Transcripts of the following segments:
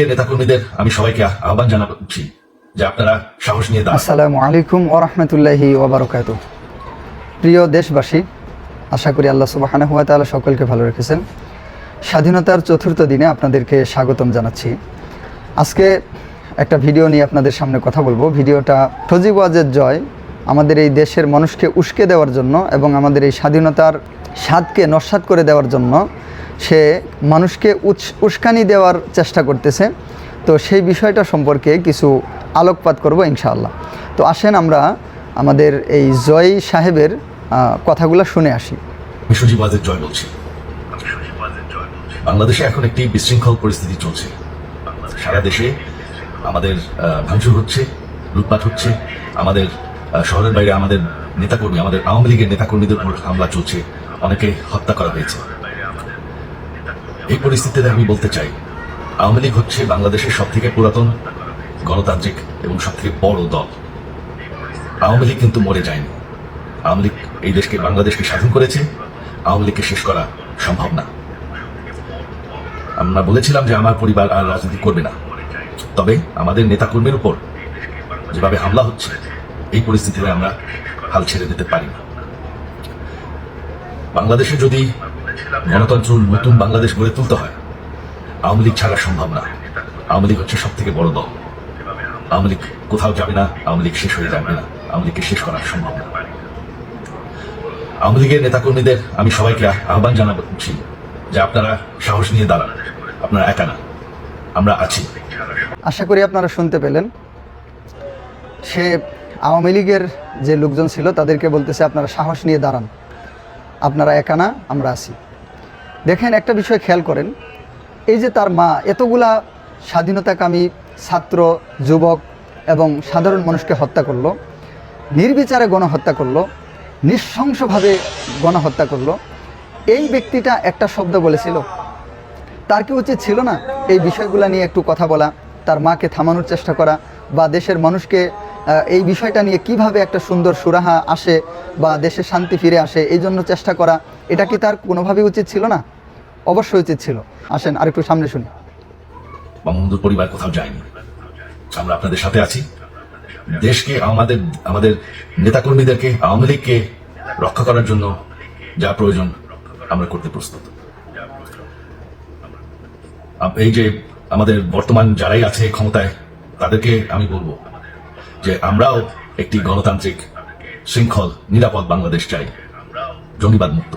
লীগের নেতাকর্মীদের আমি সবাইকে আহ্বান জানাচ্ছি যে আপনারা সাহস নিয়ে আসসালামু আলাইকুম ওরহমতুল্লাহি ওবরকাত প্রিয় দেশবাসী, আশা করি আল্লাহ সুবাহানা হুয়া তাআলা সকলকে ভালো রেখেছেন। স্বাধীনতার চতুর্থ দিনে আপনাদেরকে স্বাগতম জানাচ্ছি। আজকে একটা ভিডিও নিয়ে আপনাদের সামনে কথা বলব। ভিডিওটা সজীব ওয়াজের জয়, আমাদের এই দেশের মানুষকে উস্কে দেওয়ার জন্য এবং আমাদের এই স্বাধীনতার স্বাদকে নস্বাত করে দেওয়ার জন্য সে মানুষকে উস্কানি দেওয়ার চেষ্টা করতেছে। তো সেই বিষয়টা সম্পর্কে কিছু আলোকপাত করব ইনশাআল্লাহ। তো আসেন আমরা আমাদের এই জয় সাহেবের কথাগুলো শুনে আসি। সুজিবাদের জয় বলছি। বাংলাদেশে এখন একটি বিশৃঙ্খল পরিস্থিতি চলছে। সারা দেশে আমাদের ভাঙচুর হচ্ছে, লুটপাট হচ্ছে। আমাদের শহরের বাইরে আমাদের নেতাকর্মী, আমাদের আওয়ামী লীগের নেতাকর্মীদের উপর হামলা চলছে। অনেকে হত্যা করা হয়েছে। এই পরিস্থিতিতে আমি বলতে চাই, আওয়ামী লীগ হচ্ছে বাংলাদেশের সব থেকে পুরাতন গণতান্ত্রিক এবং সব থেকে বড় দল। আওয়ামী লীগ কিন্তু মরে যায়নি। আওয়ামী লীগ এই দেশকে, বাংলাদেশকে স্বাধীন করেছে। আওয়ামী লীগকে শেষ করা সম্ভব না। আমরা বলেছিলাম যে আমার পরিবার আর রাজনীতি করবে না। তবে আমাদের নেতাকর্মীর উপর যেভাবে হামলা হচ্ছে, এই পরিস্থিতিতে আমরা হাল ছেড়ে দিতে পারি না। বাংলাদেশে যদি গণতন্ত্র নতুন বাংলাদেশ গড়ে তুলতে হয়। আওয়ামী লীগ ছাড়া সম্ভব না আওয়ামী লীগ হচ্ছে সব থেকে বড় দল। আওয়ামী লীগ কোথাও যাবে না আওয়ামী লীগ শেষ হয়ে যাবে না আওয়ামী লীগকে শেষ করা সম্ভব না আওয়ামী লীগের নেতাকর্মীদের আমি সবাইকে আহ্বান জানাচ্ছি যে আপনারা সাহস নিয়ে দাঁড়ান আপনারা একা না আমরা আছি। আশা করি আপনারা শুনতে পেলেন। সে আওয়ামী লীগের যে লোকজন ছিল তাদেরকে বলতেছে আপনারা সাহস নিয়ে দাঁড়ান। আপনারা একা না আমরা আছি। দেখেন একটা বিষয় খেয়াল করেন, এই যে তার মা, এতগুলা স্বাধীনতাকামী ছাত্র, যুবক এবং সাধারণ মানুষকে হত্যা করল, নির্বিচারে গণহত্যা করল, নৃশংসভাবে গণহত্যা করল, এই ব্যক্তিটা একটা শব্দ বলেছিল। তার কি উচিত ছিল না এই বিষয়গুলো নিয়ে একটু কথা বলা, তার মাকে থামানোর চেষ্টা করা বা দেশের মানুষকে এই বিষয়টা নিয়ে কীভাবে একটা সুন্দর সুরাহা আসে বা দেশে শান্তি ফিরে আসে, এই জন্য চেষ্টা করা, এটা কি তার কোনোভাবেই উচিত ছিল না? অবশ্যই উচিত ছিল। আসেন, আরেকটু সামনে শুনি। বঙ্গবন্ধুর পরিবার কোথাও যায়নি। আমরা আপনাদের সাথে আছি। দেশকে, আমাদের আমাদের নেতাকর্মীদেরকে, আওয়ামী লীগকে রক্ষা করার জন্য যা প্রয়োজন, আমরা করতে প্রস্তুত। এই যে আমাদের বর্তমান যারাই আছে ক্ষমতায়, তাদেরকে আমি বলব যে আমরাও একটি গণতান্ত্রিক শৃঙ্খল, নিরাপদ বাংলাদেশ চাই। জঙ্গিবাদ মুক্ত।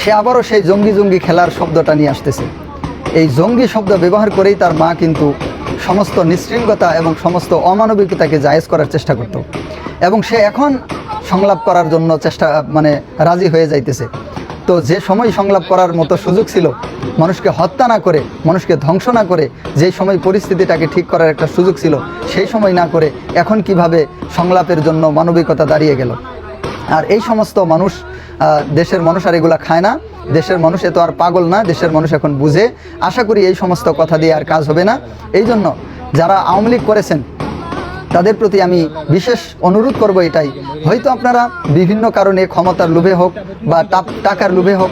সে আবারও সেই জঙ্গি জঙ্গি খেলার শব্দটা নিয়ে আসতেছে। এই জঙ্গি শব্দ ব্যবহার করেই তার মা কিন্তু সমস্ত নিশৃঙ্গতা এবং সমস্ত অমানবিকতাকে জায়েজ করার চেষ্টা করত। এবং সে এখন সংলাপ করার জন্য চেষ্টা মানে রাজি হয়ে যাইতেছে। তো যে সময় সংলাপ করার মতো সুযোগ ছিল, মানুষকে হত্যা না করে, মানুষকে ধ্বংস না করে, যে সময় পরিস্থিতিটাকে ঠিক করার একটা সুযোগ ছিল, সেই সময় না করে এখন কীভাবে সংলাপের জন্য মানবিকতা দাঁড়িয়ে গেল? আর এই সমস্ত মানুষ দেশের মানুষ আর এগুলা খায় না। দেশের মানুষ এত আর পাগল না, দেশের মানুষ এখন বুঝে। আশা করি এই সমস্ত কথা দিয়ে আর কাজ হবে না। এই জন্য যারা আওয়ামী লীগ করেছেন, তাদের প্রতি আমি বিশেষ অনুরোধ করব এটাই। হয়তো আপনারা বিভিন্ন কারণে ক্ষমতার লোভে হোক বা টাকার লোভে হোক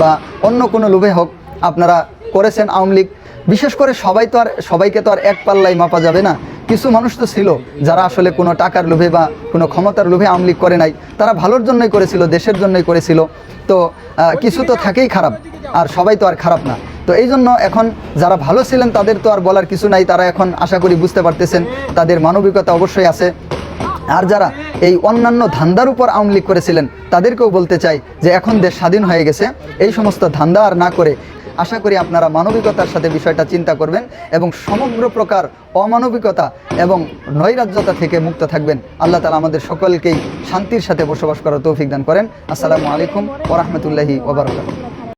বা অন্য কোনো লোভে হোক আপনারা করেছেন আওয়ামী লীগ। বিশেষ করে সবাই তো আর, সবাইকে তো আর এক পাল্লাই মাপা যাবে না। কিছু মানুষ তো ছিল যারা আসলে কোনো টাকার লোভে বা কোনো ক্ষমতার লোভে আওয়ামী লীগ করে নাই। তারা ভালোর জন্যই করেছিল, দেশের জন্যই করেছিল। তো কিছু তো থাকেই খারাপ, আর সবাই তো আর খারাপ না। তো এই জন্য এখন যারা ভালো ছিলেন তাদের তো আর বলার কিছু নাই, তারা এখন আশা করি বুঝতে পারতেছেন, তাদের মানবিকতা অবশ্যই আছে। আর যারা এই অন্যান্য ধান্দার উপর আওয়ামী লীগ করেছিলেন, তাদেরকেও বলতে চাই যে এখন দেশ স্বাধীন হয়ে গেছে। এই সমস্ত ধান্দা আর না করে আশা করি আপনারা মানবিকতার সাথে বিষয়টা চিন্তা করবেন এবং সমগ্র প্রকার অমানবিকতা এবং নৈরাজ্যতা থেকে মুক্ত থাকবেন। আল্লাহ তালা আমাদের সকলকেই শান্তির সাথে বসবাস করার তৌফিক দান করেন। আসসালামু আলাইকুম ওরহমতুল্লাহি ওবরাকাতুহ